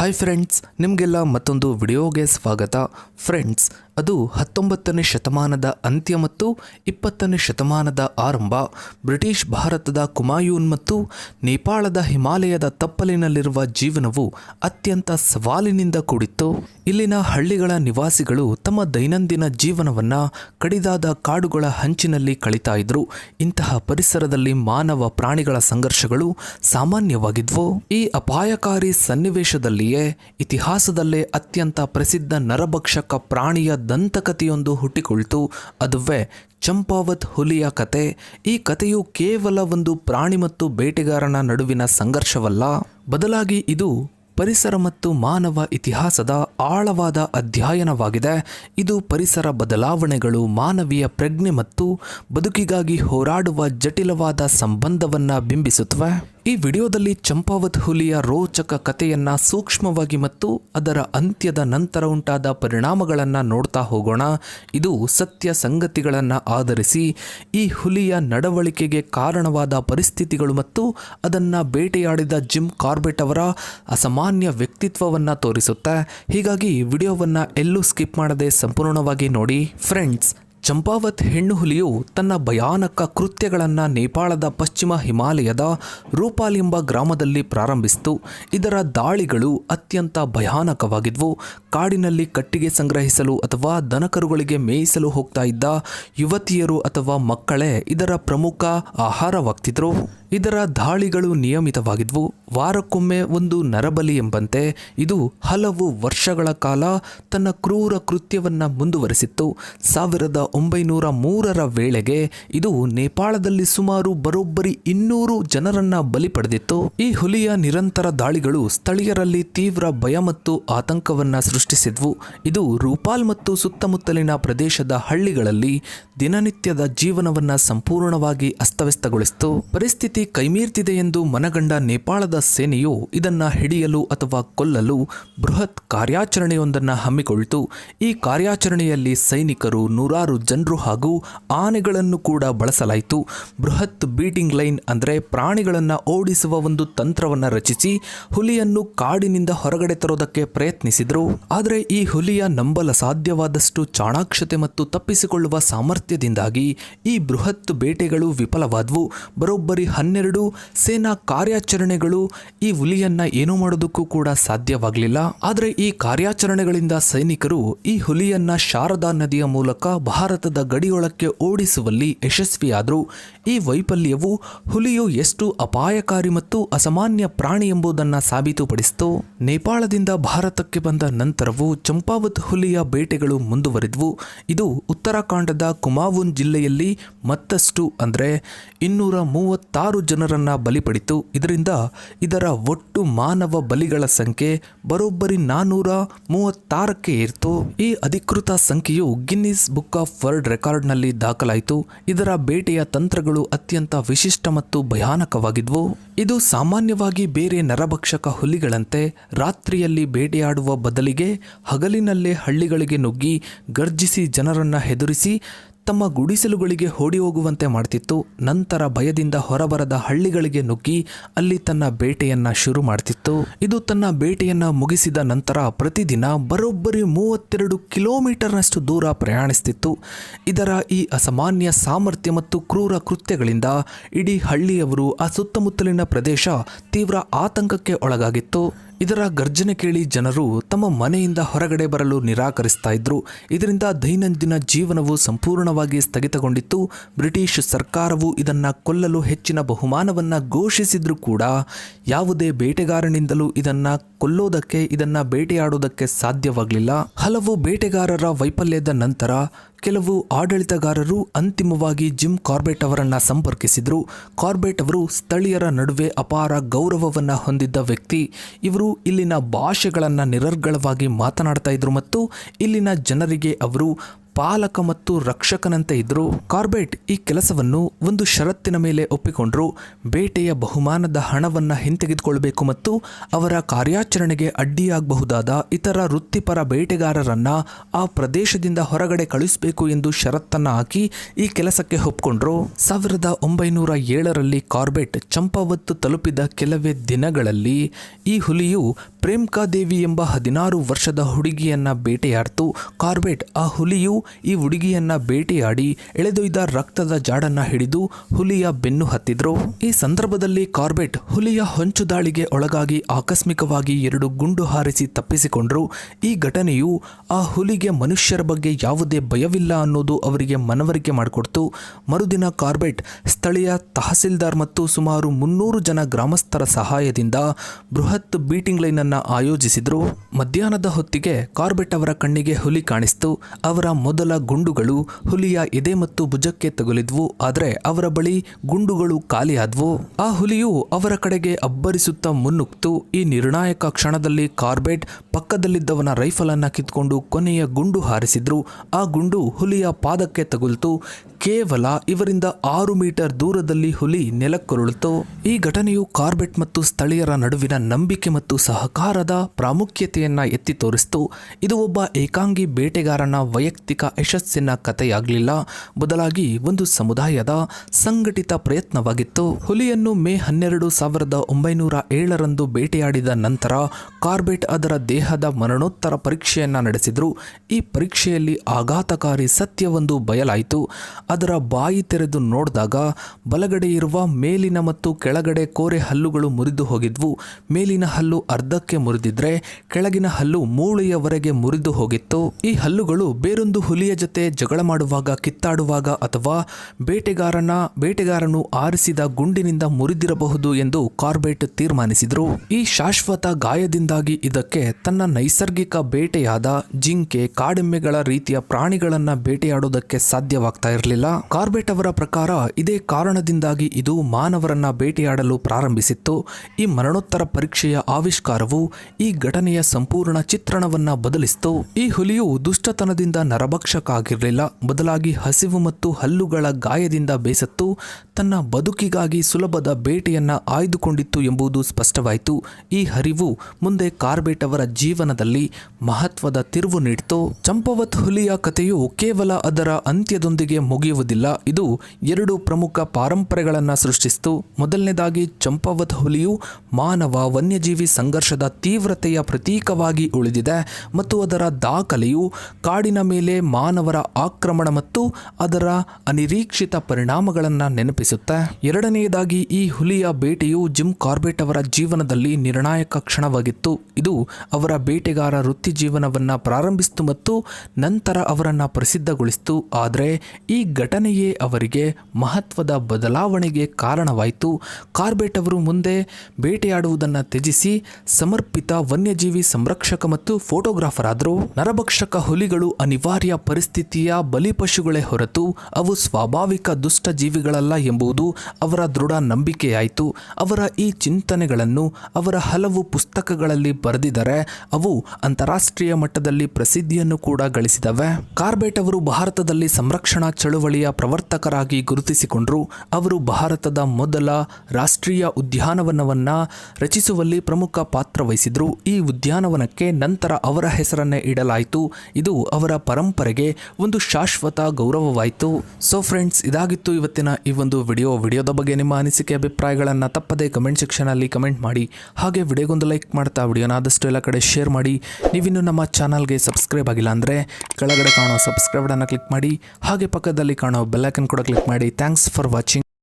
Hi friends ನಿಮಗೆಲ್ಲ ಮತ್ತೊಂದು ವಿಡಿಯೋಗೆ ಸ್ವಾಗತ. ಫ್ರೆಂಡ್ಸ್ ಅದು ಹತ್ತೊಂಬತ್ತನೇ ಶತಮಾನದ ಅಂತ್ಯ ಮತ್ತು ಇಪ್ಪತ್ತನೇ ಶತಮಾನದ ಆರಂಭ. ಬ್ರಿಟಿಷ್ ಭಾರತದ ಕುಮಾಯೂನ್ ಮತ್ತು ನೇಪಾಳದ ಹಿಮಾಲಯದ ತಪ್ಪಲಿನಲ್ಲಿರುವ ಜೀವನವು ಅತ್ಯಂತ ಸವಾಲಿನಿಂದ ಕೂಡಿತ್ತು. ಇಲ್ಲಿನ ಹಳ್ಳಿಗಳ ನಿವಾಸಿಗಳು ತಮ್ಮ ದೈನಂದಿನ ಜೀವನವನ್ನು ಕಡಿದಾದ ಕಾಡುಗಳ ಹಂಚಿನಲ್ಲಿ ಕಳೀತಾ ಇದ್ರು. ಇಂತಹ ಪರಿಸರದಲ್ಲಿ ಮಾನವ ಪ್ರಾಣಿಗಳ ಸಂಘರ್ಷಗಳು ಸಾಮಾನ್ಯವಾಗಿದ್ವು. ಈ ಅಪಾಯಕಾರಿ ಸನ್ನಿವೇಶದಲ್ಲಿಯೇ ಇತಿಹಾಸದಲ್ಲೇ ಅತ್ಯಂತ ಪ್ರಸಿದ್ಧ ನರಭಕ್ಷಕ ಪ್ರಾಣಿಯ ದಂತಕಥೆಯೊಂದು ಹುಟ್ಟಿಕೊಳ್ತು. ಅದುವೇ ಚಂಪಾವತ್ ಹುಲಿಯ ಕತೆ. ಈ ಕಥೆಯು ಕೇವಲ ಒಂದು ಪ್ರಾಣಿ ಮತ್ತು ಬೇಟೆಗಾರನ ನಡುವಿನ ಸಂಘರ್ಷವಲ್ಲ. ಬದಲಾಗಿ ಇದು ಪರಿಸರ ಮತ್ತು ಮಾನವ ಇತಿಹಾಸದ ಆಳವಾದ ಅಧ್ಯಯನವಾಗಿದೆ. ಇದು ಪರಿಸರ ಬದಲಾವಣೆಗಳು, ಮಾನವೀಯ ಪ್ರಜ್ಞೆ ಮತ್ತು ಬದುಕಿಗಾಗಿ ಹೋರಾಡುವ ಜಟಿಲವಾದ ಸಂಬಂಧವನ್ನು ಬಿಂಬಿಸುತ್ತವೆ. ಈ ವಿಡಿಯೋದಲ್ಲಿ ಚಂಪಾವತ್ ಹುಲಿಯ ರೋಚಕ ಕಥೆಯನ್ನ ಸೂಕ್ಷ್ಮವಾಗಿ ಮತ್ತು ಅದರ ಅಂತ್ಯದ ನಂತರ ಉಂಟಾದ ಪರಿಣಾಮಗಳನ್ನು ನೋಡ್ತಾ ಹೋಗೋಣ. ಇದು ಸತ್ಯ ಸಂಗತಿಗಳನ್ನು ಆಧರಿಸಿ ಈ ಹುಲಿಯ ನಡವಳಿಕೆಗೆ ಕಾರಣವಾದ ಪರಿಸ್ಥಿತಿಗಳು ಮತ್ತು ಅದನ್ನು ಬೇಟೆಯಾಡಿದ ಜಿಮ್ ಕಾರ್ಬೆಟ್ ಅವರ ಅಸಾಮಾನ್ಯ ವ್ಯಕ್ತಿತ್ವವನ್ನು ತೋರಿಸುತ್ತೆ. ಹೀಗಾಗಿ ವಿಡಿಯೋವನ್ನು ಎಲ್ಲೂ ಸ್ಕಿಪ್ ಮಾಡದೆ ಸಂಪೂರ್ಣವಾಗಿ ನೋಡಿ. ಫ್ರೆಂಡ್ಸ್ ಚಂಪಾವತ್ ಹೆಣ್ಣು ಹುಲಿಯು ತನ್ನ ಭಯಾನಕ ಕೃತ್ಯಗಳನ್ನು ನೇಪಾಳದ ಪಶ್ಚಿಮ ಹಿಮಾಲಯದ ರೂಪಾಲಿಂಬ ಗ್ರಾಮದಲ್ಲಿ ಪ್ರಾರಂಭಿಸಿತು. ಇದರ ದಾಳಿಗಳು ಅತ್ಯಂತ ಭಯಾನಕವಾಗಿದ್ವು. ಕಾಡಿನಲ್ಲಿ ಕಟ್ಟಿಗೆ ಸಂಗ್ರಹಿಸಲು ಅಥವಾ ದನಕರುಗಳಿಗೆ ಮೇಯಿಸಲು ಹೋಗ್ತಾ ಇದ್ದ ಯುವತಿಯರು ಅಥವಾ ಮಕ್ಕಳೇ ಇದರ ಪ್ರಮುಖ ಆಹಾರವಾಗ್ತಿದ್ರು. ಇದರ ದಾಳಿಗಳು ನಿಯಮಿತವಾಗಿದ್ವು. ವಾರಕ್ಕೊಮ್ಮೆ ಒಂದು ನರಬಲಿ ಎಂಬಂತೆ ಇದು ಹಲವು ವರ್ಷಗಳ ಕಾಲ ತನ್ನ ಕ್ರೂರ ಕೃತ್ಯವನ್ನು ಮುಂದುವರೆಸಿತ್ತು. ಸಾವಿರದ ಒಂಬೈನೂರ ಮೂರರ ವೇಳೆಗೆ ಇದು ನೇಪಾಳದಲ್ಲಿ ಸುಮಾರು ಬರೋಬ್ಬರಿ ಇನ್ನೂರು ಜನರನ್ನ ಬಲಿ ಪಡೆದಿತ್ತು. ಈ ಹುಲಿಯ ನಿರಂತರ ದಾಳಿಗಳು ಸ್ಥಳೀಯರಲ್ಲಿ ತೀವ್ರ ಭಯ ಮತ್ತು ಆತಂಕವನ್ನ ಸೃಷ್ಟಿಸಿದ್ವು. ಇದು ರೂಪಾಲ್ ಮತ್ತು ಸುತ್ತಮುತ್ತಲಿನ ಪ್ರದೇಶದ ಹಳ್ಳಿಗಳಲ್ಲಿ ದಿನನಿತ್ಯದ ಜೀವನವನ್ನ ಸಂಪೂರ್ಣವಾಗಿ ಅಸ್ತವ್ಯಸ್ತಗೊಳಿಸಿತು. ಪರಿಸ್ಥಿತಿ ಕೈಮೀರ್ತಿದೆ ಎಂದು ಮನಗಂಡ ನೇಪಾಳದ ಸೇನೆಯು ಇದನ್ನ ಹಿಡಿಯಲು ಅಥವಾ ಕೊಲ್ಲಲು ಬೃಹತ್ ಕಾರ್ಯಾಚರಣೆಯೊಂದನ್ನು ಹಮ್ಮಿಕೊಳ್ತು. ಈ ಕಾರ್ಯಾಚರಣೆಯಲ್ಲಿ ಸೈನಿಕರು ನೂರಾರು ಜನರು ಹಾಗೂ ಆನೆಗಳನ್ನು ಕೂಡ ಬಳಸಲಾಯಿತು. ಬೃಹತ್ ಬೀಟಿಂಗ್ ಲೈನ್ ಅಂದರೆ ಪ್ರಾಣಿಗಳನ್ನು ಓಡಿಸುವ ಒಂದು ತಂತ್ರವನ್ನು ರಚಿಸಿ ಹುಲಿಯನ್ನು ಕಾಡಿನಿಂದ ಹೊರಗಡೆ ತರೋದಕ್ಕೆ ಪ್ರಯತ್ನಿಸಿದರು. ಆದರೆ ಈ ಹುಲಿಯ ನಂಬಲ ಸಾಧ್ಯವಾದಷ್ಟು ಚಾಣಾಕ್ಷತೆ ಮತ್ತು ತಪ್ಪಿಸಿಕೊಳ್ಳುವ ಸಾಮರ್ಥ್ಯದಿಂದಾಗಿ ಈ ಬೃಹತ್ ಬೇಟೆಗಳು ವಿಫಲವಾದವು. ಬರೋಬ್ಬರಿ ಹನ್ನೆರಡು ಸೇನಾ ಕಾರ್ಯಾಚರಣೆಗಳು ಈ ಹುಲಿಯನ್ನ ಏನು ಮಾಡೋದಕ್ಕೂ ಕೂಡ ಸಾಧ್ಯವಾಗಲಿಲ್ಲ. ಆದರೆ ಈ ಕಾರ್ಯಾಚರಣೆಗಳಿಂದ ಸೈನಿಕರು ಈ ಹುಲಿಯನ್ನ ಶಾರದಾ ನದಿಯ ಮೂಲಕ ಭಾರತದ ಗಡಿಯೊಳಕ್ಕೆ ಓಡಿಸುವಲ್ಲಿ ಯಶಸ್ವಿಯಾದರೂ ಈ ವೈಫಲ್ಯವು ಹುಲಿಯು ಎಷ್ಟು ಅಪಾಯಕಾರಿ ಮತ್ತು ಅಸಾಮಾನ್ಯ ಪ್ರಾಣಿ ಎಂಬುದನ್ನು ಸಾಬೀತುಪಡಿಸಿತು. ನೇಪಾಳದಿಂದ ಭಾರತಕ್ಕೆ ಬಂದ ನಂತರವೂ ಚಂಪಾವತ್ ಹುಲಿಯ ಬೇಟೆಗಳು ಮುಂದುವರಿದ್ವು. ಇದು ಉತ್ತರಾಖಂಡದ ಕುಮಾವುನ್ ಜಿಲ್ಲೆಯಲ್ಲಿ ಮತ್ತಷ್ಟು ಅಂದರೆ ಇನ್ನೂರ ಮೂವತ್ತಾರು ಜನರನ್ನು ಬಲಿಪಡಿತು. ಇದರಿಂದ ಇದರ ಒಟ್ಟು ಮಾನವ ಬಲಿಗಳ ಸಂಖ್ಯೆ ಬರೋಬ್ಬರಿ ನಾನ್ನೂರ ಮೂವತ್ತಾರಕ್ಕೆ ಏರ್ತು. ಈ ಅಧಿಕೃತ ಸಂಖ್ಯೆಯು ಗಿನ್ನಿಸ್ ಬುಕ್ ಆಫ್ ವರ್ಲ್ಡ್ ರೆಕಾರ್ಡ್ನಲ್ಲಿ ದಾಖಲಾಯಿತು. ಇದರ ಬೇಟೆಯ ತಂತ್ರಗಳು ಅತ್ಯಂತ ವಿಶಿಷ್ಟ ಮತ್ತು ಭಯಾನಕವಾಗಿದ್ವು. ಇದು ಸಾಮಾನ್ಯವಾಗಿ ಬೇರೆ ನರಭಕ್ಷಕ ಹುಲಿಗಳಂತೆ ರಾತ್ರಿಯಲ್ಲಿ ಬೇಟೆಯಾಡುವ ಬದಲಿಗೆ ಹಗಲಿನಲ್ಲೇ ಹಳ್ಳಿಗಳಿಗೆ ನುಗ್ಗಿ ಗರ್ಜಿಸಿ ಜನರನ್ನು ಹೆದರಿಸಿ ತಮ್ಮ ಗುಡಿಸಲುಗಳಿಗೆ ಓಡಿ ಹೋಗುವಂತೆ ಮಾಡ್ತಿತ್ತು. ನಂತರ ಭಯದಿಂದ ಹೊರಬರದ ಹಳ್ಳಿಗಳಿಗೆ ನುಗ್ಗಿ ಅಲ್ಲಿ ತನ್ನ ಬೇಟೆಯನ್ನ ಶುರು ಮಾಡ್ತಿತ್ತು. ಇದು ತನ್ನ ಬೇಟೆಯನ್ನ ಮುಗಿಸಿದ ನಂತರ ಪ್ರತಿದಿನ ಬರೋಬ್ಬರಿ ಮೂವತ್ತೆರಡು ಕಿಲೋಮೀಟರ್ನಷ್ಟು ದೂರ ಪ್ರಯಾಣಿಸ್ತಿತ್ತು. ಇದರ ಈ ಅಸಾಮಾನ್ಯ ಸಾಮರ್ಥ್ಯ ಮತ್ತು ಕ್ರೂರ ಕೃತ್ಯಗಳಿಂದ ಇಡೀ ಹಳ್ಳಿಯವರು ಆ ಸುತ್ತಮುತ್ತಲಿನ ಪ್ರದೇಶ ತೀವ್ರ ಆತಂಕಕ್ಕೆ ಒಳಗಾಗಿತ್ತು. ಇದರ ಗರ್ಜನೆ ಕೇಳಿ ಜನರು ತಮ್ಮ ಮನೆಯಿಂದ ಹೊರಗಡೆ ಬರಲು ನಿರಾಕರಿಸ್ತಾ ಇದ್ರು. ಇದರಿಂದ ದೈನಂದಿನ ಜೀವನವು ಸಂಪೂರ್ಣವಾಗಿ ಸ್ಥಗಿತಗೊಂಡಿತ್ತು. ಬ್ರಿಟಿಷ್ ಸರ್ಕಾರವು ಇದನ್ನು ಕೊಲ್ಲಲು ಹೆಚ್ಚಿನ ಬಹುಮಾನವನ್ನ ಘೋಷಿಸಿದ್ರೂ ಕೂಡ. ಯಾವುದೇ ಬೇಟೆಗಾರನಿಂದಲೂ ಇದನ್ನು ಕೊಲ್ಲೋದಕ್ಕೆ, ಇದನ್ನು ಬೇಟೆಯಾಡೋದಕ್ಕೆ ಸಾಧ್ಯವಾಗಲಿಲ್ಲ. ಹಲವು ಬೇಟೆಗಾರರ ವೈಫಲ್ಯದ ನಂತರ ಕೆಲವು ಆಡಳಿತಗಾರರು ಅಂತಿಮವಾಗಿ ಜಿಮ್ ಕಾರ್ಬೆಟ್ ಅವರನ್ನು ಸಂಪರ್ಕಿಸಿದರು. ಕಾರ್ಬೆಟ್ ಅವರು ಸ್ಥಳೀಯರ ನಡುವೆ ಅಪಾರ ಗೌರವವನ್ನು ಹೊಂದಿದ್ದ ವ್ಯಕ್ತಿ. ಇವರು ಇಲ್ಲಿನ ಭಾಷೆಗಳನ್ನು ನಿರರ್ಗಳವಾಗಿ ಮಾತನಾಡ್ತಾ ಇದ್ರು ಮತ್ತು ಇಲ್ಲಿನ ಜನರಿಗೆ ಅವರು ಪಾಲಕ ಮತ್ತು ರಕ್ಷಕನಂತೆ ಇದ್ದರು ಕಾರ್ಬೆಟ್ ಈ ಕೆಲಸವನ್ನು ಒಂದು ಷರತ್ತಿನ ಮೇಲೆ ಒಪ್ಪಿಕೊಂಡರು. ಬೇಟೆಯ ಬಹುಮಾನದ ಹಣವನ್ನು ಹಿಂತೆಗೆದುಕೊಳ್ಬೇಕು ಮತ್ತು ಅವರ ಕಾರ್ಯಾಚರಣೆಗೆ ಅಡ್ಡಿಯಾಗಬಹುದಾದ ಇತರ ವೃತ್ತಿಪರ ಬೇಟೆಗಾರರನ್ನು ಆ ಪ್ರದೇಶದಿಂದ ಹೊರಗಡೆ ಕಳಿಸಬೇಕು ಎಂದು ಷರತ್ತನ್ನು ಹಾಕಿ ಈ ಕೆಲಸಕ್ಕೆ ಒಪ್ಪಿಕೊಂಡ್ರು ಸಾವಿರದ ಒಂಬೈನೂರ ಏಳರಲ್ಲಿ ಕಾರ್ಬೆಟ್ ಚಂಪಾವತ್ತು ತಲುಪಿದ ಕೆಲವೇ ದಿನಗಳಲ್ಲಿ ಈ ಹುಲಿಯು ಪ್ರೇಮ್ಕಾ ದೇವಿ ಎಂಬ ಹದಿನಾರು ವರ್ಷದ ಹುಡುಗಿಯನ್ನ ಬೇಟೆಯಾಡ್ತು. ಕಾರ್ಬೆಟ್ ಆ ಹುಲಿಯು ಈ ಹುಡುಗಿಯನ್ನ ಬೇಟೆಯಾಡಿ ಎಳೆದೊಯ್ದ ರಕ್ತದ ಜಾಡನ್ನ ಹಿಡಿದು ಹುಲಿಯ ಬೆನ್ನು ಹತ್ತಿದ್ರು. ಈ ಸಂದರ್ಭದಲ್ಲಿ ಕಾರ್ಬೆಟ್ ಹುಲಿಯ ಹೊಂಚು ದಾಳಿಗೆ ಒಳಗಾಗಿ ಆಕಸ್ಮಿಕವಾಗಿ ಎರಡು ಗುಂಡು ಹಾರಿಸಿ ತಪ್ಪಿಸಿಕೊಂಡ್ರು. ಈ ಘಟನೆಯು ಆ ಹುಲಿಗೆ ಮನುಷ್ಯರ ಬಗ್ಗೆ ಯಾವುದೇ ಭಯವಿಲ್ಲ ಅನ್ನೋದು ಅವರಿಗೆ ಮನವರಿಕೆ ಮಾಡಿಕೊಡ್ತು. ಮರುದಿನ ಕಾರ್ಬೆಟ್ ಸ್ಥಳೀಯ ತಹಸೀಲ್ದಾರ್ ಮತ್ತು ಸುಮಾರು ಮುನ್ನೂರು ಜನ ಗ್ರಾಮಸ್ಥರ ಸಹಾಯದಿಂದ ಬೃಹತ್ ಬೀಟಿಂಗ್ ಲೈನ್ ಅನ್ನ ಆಯೋಜಿಸಿದ್ರು. ಮಧ್ಯಾಹ್ನದ ಹೊತ್ತಿಗೆ ಕಾರ್ಬೆಟ್ ಅವರ ಕಣ್ಣಿಗೆ ಹುಲಿ ಕಾಣಿಸ್ತು. ಅವರ ಮೊದಲ ಗುಂಡುಗಳು ಹುಲಿಯ ಎದೆ ಮತ್ತು ಭುಜಕ್ಕೆ ತಗುಲಿದ್ವು. ಆದರೆ ಅವರ ಬಳಿ ಗುಂಡುಗಳು ಖಾಲಿಯಾದ್ವು. ಆ ಹುಲಿಯು ಅವರ ಕಡೆಗೆ ಅಬ್ಬರಿಸುತ್ತಾ ಮುನ್ನುಗ್ತು. ಈ ನಿರ್ಣಾಯಕ ಕ್ಷಣದಲ್ಲಿ ಕಾರ್ಬೆಟ್ ಪಕ್ಕದಲ್ಲಿದ್ದವನ ರೈಫಲ್ ಅನ್ನ ಕಿತ್ಕೊಂಡು ಕೊನೆಯ ಗುಂಡು ಹಾರಿಸಿದ್ರು. ಆ ಗುಂಡು ಹುಲಿಯ ಪಾದಕ್ಕೆ ತಗುಲ್ತು. ಕೇವಲ ಇವರಿಂದ ಆರು ಮೀಟರ್ ದೂರದಲ್ಲಿ ಹುಲಿ ನೆಲಕ್ಕುರುಳಿತು ಈ ಘಟನೆಯು ಕಾರ್ಬೆಟ್ ಮತ್ತು ಸ್ಥಳೀಯರ ನಡುವಿನ ನಂಬಿಕೆ ಮತ್ತು ಸಹಕಾರದ ಪ್ರಾಮುಖ್ಯತೆಯನ್ನ ಎತ್ತಿ ತೋರಿಸಿತು. ಇದು ಒಬ್ಬ ಏಕಾಂಗಿ ಬೇಟೆಗಾರನ ವೈಯಕ್ತಿಕ ಯಶಸ್ಸಿನ ಕಥೆಯಾಗಲಿಲ್ಲ. ಬದಲಾಗಿ ಒಂದು ಸಮುದಾಯದ ಸಂಘಟಿತ ಪ್ರಯತ್ನವಾಗಿತ್ತು. ಹುಲಿಯನ್ನು ಮೇ ಹನ್ನೆರಡು ಸಾವಿರದ ಒಂಬೈನೂರ ಏಳರಂದು ಬೇಟೆಯಾಡಿದ ನಂತರ ಕಾರ್ಬೆಟ್ ಅದರ ದೇಹದ ಮರಣೋತ್ತರ ಪರೀಕ್ಷೆಯನ್ನ ನಡೆಸಿದರು. ಈ ಪರೀಕ್ಷೆಯಲ್ಲಿ ಆಘಾತಕಾರಿ ಸತ್ಯವೊಂದು ಬಯಲಾಯಿತು. ಅದರ ಬಾಯಿ ತೆರೆದು ನೋಡಿದಾಗ ಬಲಗಡೆ ಇರುವ ಮೇಲಿನ ಮತ್ತು ಕೆಳಗಡೆ ಕೋರೆ ಹಲ್ಲುಗಳು ಮುರಿದು ಹೋಗಿದ್ವು. ಮೇಲಿನ ಹಲ್ಲು ಅರ್ಧಕ್ಕೆ ಮುರಿದಿದ್ರೆ ಕೆಳಗಿನ ಹಲ್ಲು ಮೂಳೆಯವರೆಗೆ ಮುರಿದು ಹೋಗಿತ್ತು. ಈ ಹಲ್ಲುಗಳು ಬೇರೊಂದು ಹುಲಿಯ ಜೊತೆ ಜಗಳ ಮಾಡುವಾಗ, ಕಿತ್ತಾಡುವಾಗ ಅಥವಾ ಬೇಟೆಗಾರನ, ಬೇಟೆಗಾರನು ಆರಿಸಿದ ಗುಂಡಿನಿಂದ ಮುರಿದಿರಬಹುದು ಎಂದು ಕಾರ್ಬೆಟ್ ತೀರ್ಮಾನಿಸಿದ್ರು. ಈ ಶಾಶ್ವತ ಗಾಯದಿಂದಾಗಿ ಇದಕ್ಕೆ ತನ್ನ ನೈಸರ್ಗಿಕ ಬೇಟೆಯಾದ ಜಿಂಕೆ, ಕಾಡೆಮ್ಮೆಗಳ ರೀತಿಯ ಪ್ರಾಣಿಗಳನ್ನು ಬೇಟೆಯಾಡೋದಕ್ಕೆ ಸಾಧ್ಯವಾಗ್ತಾ ಇರಲಿಲ್ಲ. ಕಾರ್ಬೆಟ್ ಅವರ ಪ್ರಕಾರ ಇದೇ ಕಾರಣದಿಂದಾಗಿ ಇದು ಮಾನವರನ್ನ ಬೇಟೆಯಾಡಲು ಪ್ರಾರಂಭಿಸಿತ್ತು. ಈ ಮರಣೋತ್ತರ ಪರೀಕ್ಷೆಯ ಆವಿಷ್ಕಾರವು ಈ ಘಟನೆಯ ಸಂಪೂರ್ಣ ಚಿತ್ರಣವನ್ನ ಬದಲಿಸಿತು. ಈ ಹುಲಿಯು ದುಷ್ಟತನದಿಂದ ನರಭಕ್ಷಕಾಗಿರಲಿಲ್ಲ. ಬದಲಾಗಿ ಹಸಿವು ಮತ್ತು ಹಲ್ಲುಗಳ ಗಾಯದಿಂದ ಬೇಸತ್ತು. ತನ್ನ ಬದುಕಿಗಾಗಿ ಸುಲಭದ ಬೇಟೆಯನ್ನ ಆಯ್ದುಕೊಂಡಿತ್ತು ಎಂಬುದು ಸ್ಪಷ್ಟವಾಯಿತು. ಈ ಹರಿವು ಮುಂದೆ ಕಾರ್ಬೆಟ್ ಅವರ ಜೀವನದಲ್ಲಿ ಮಹತ್ವದ ತಿರುವು ನೀಡಿತು. ಚಂಪವತ್ ಹುಲಿಯ ಕಥೆಯು ಕೇವಲ ಅದರ ಅಂತ್ಯದೊಂದಿಗೆ ಮುಗಿಯುವುದಿಲ್ಲ ಇದು ಎರಡು ಪ್ರಮುಖ ಪಾರಂಪರೆಗಳನ್ನು ಸೃಷ್ಟಿಸಿತು. ಮೊದಲನೇದಾಗಿ ಚಂಪಾವತ್ ಹುಲಿಯು ಮಾನವ ವನ್ಯಜೀವಿ ಸಂಘರ್ಷದ ತೀವ್ರತೆಯ ಪ್ರತೀಕವಾಗಿ ಉಳಿದಿದೆ ಮತ್ತು ಅದರ ದಾಖಲೆಯು ಕಾಡಿನ ಮೇಲೆ ಮಾನವರ ಆಕ್ರಮಣ ಮತ್ತು ಅದರ ಅನಿರೀಕ್ಷಿತ ಪರಿಣಾಮಗಳನ್ನು ನೆನಪಿಸುತ್ತೆ. ಎರಡನೆಯದಾಗಿ ಈ ಹುಲಿಯ ಬೇಟೆಯು ಜಿಮ್ ಕಾರ್ಬೆಟ್ ಅವರ ಜೀವನದಲ್ಲಿ ನಿರ್ಣಾಯಕ ಕ್ಷಣವಾಗಿತ್ತು. ಇದು ಅವರ ಬೇಟೆಗಾರ ವೃತ್ತಿ ಜೀವನವನ್ನು ಪ್ರಾರಂಭಿಸಿತು ಮತ್ತು ನಂತರ ಅವರನ್ನು ಪ್ರಸಿದ್ಧಗೊಳಿಸಿತು. ಆದರೆ ಈ ಘಟನೆಯೇ ಅವರಿಗೆ ಮಹತ್ವದ ಬದಲಾವಣೆಗೆ ಕಾರಣವಾಯಿತು. ಕಾರ್ಬೆಟ್ ಅವರು ಮುಂದೆ ಬೇಟೆಯಾಡುವುದನ್ನು ತ್ಯಜಿಸಿ ಸಮರ್ಪಿತ ವನ್ಯಜೀವಿ ಸಂರಕ್ಷಕ ಮತ್ತು ಫೋಟೋಗ್ರಾಫರ್ ಆದರು ನರಭಕ್ಷಕ ಹುಲಿಗಳು ಅನಿವಾರ್ಯ ಪರಿಸ್ಥಿತಿಯ ಬಲಿಪಶುಗಳೇ ಹೊರತು ಅವು ಸ್ವಾಭಾವಿಕ ದುಷ್ಟ ಜೀವಿಗಳಲ್ಲ ಎಂಬುದು ಅವರ ದೃಢ ನಂಬಿಕೆಯಾಯಿತು. ಅವರ ಈ ಚಿಂತನೆಗಳನ್ನು ಅವರ ಹಲವು ಪುಸ್ತಕಗಳಲ್ಲಿ ಬರೆದಿದ್ದಾರೆ ಅವು ಅಂತಾರಾಷ್ಟ್ರೀಯ ಮಟ್ಟದಲ್ಲಿ ಪ್ರಸಿದ್ಧಿಯನ್ನು ಕೂಡ ಗಳಿಸಿದವೆ. ಕಾರ್ಬೆಟ್ ಅವರು ಭಾರತದಲ್ಲಿ ಸಂರಕ್ಷಣಾ ಚಳುವಳಿಯ ಪ್ರವರ್ತಕರಾಗಿ ಗುರುತಿಸಿಕೊಂಡರು, ಅವರು ಭಾರತದ ಮೊದಲ ರಾಷ್ಟ್ರೀಯ ಉದ್ಯಾನವನವನ್ನು ರಚಿಸುವಲ್ಲಿ ಪ್ರಮುಖ ಪಾತ್ರ ವಹಿಸಿದರು. ಈ ಉದ್ಯಾನವನಕ್ಕೆ ನಂತರ ಅವರ ಹೆಸರನ್ನೇ ಇಡಲಾಯಿತು. ಇದು ಅವರ ಪರಂಪರೆಗೆ ಒಂದು ಶಾಶ್ವತ ಗೌರವವಾಯಿತು. ಸೊ ಫ್ರೆಂಡ್ಸ್ ಇದಾಗಿತ್ತು ಇವತ್ತಿನ ಈ ಒಂದು ವಿಡಿಯೋ. ವಿಡಿಯೋದ ಬಗ್ಗೆ ನಿಮ್ಮ ಅನಿಸಿಕೆ, ಅಭಿಪ್ರಾಯಗಳನ್ನು ತಪ್ಪದೆ ಕಮೆಂಟ್ ಸೆಕ್ಷನಲ್ಲಿ ಕಮೆಂಟ್ ಮಾಡಿ. ಹಾಗೆ ವಿಡಿಯೋಗೊಂದು ಲೈಕ್ ಮಾಡ್ತಾ ವಿಡಿಯೋನ ಆದಷ್ಟು ಎಲ್ಲ ಕಡೆ ಶೇರ್ ಮಾಡಿ. ನೀವಿನ್ನು ನಮ್ಮ ಚಾನಲ್ಗೆ ಸಬ್ಸ್ಕ್ರೈಬ್ ಆಗಿಲ್ಲ ಅಂದರೆ ಕೆಳಗಡೆ ಕಾಣೋ ಸಬ್ಸ್ಕ್ರೈಬ್ ಅನ್ನು ಕ್ಲಿಕ್ ಮಾಡಿ. ಹಾಗೆ ಪಕ್ಕದಲ್ಲಿ ಕಾಣೋ ಬೆಲ್ಲೈಕನ್ ಕೂಡ ಕ್ಲಿಕ್ ಮಾಡಿ. Thanks for watching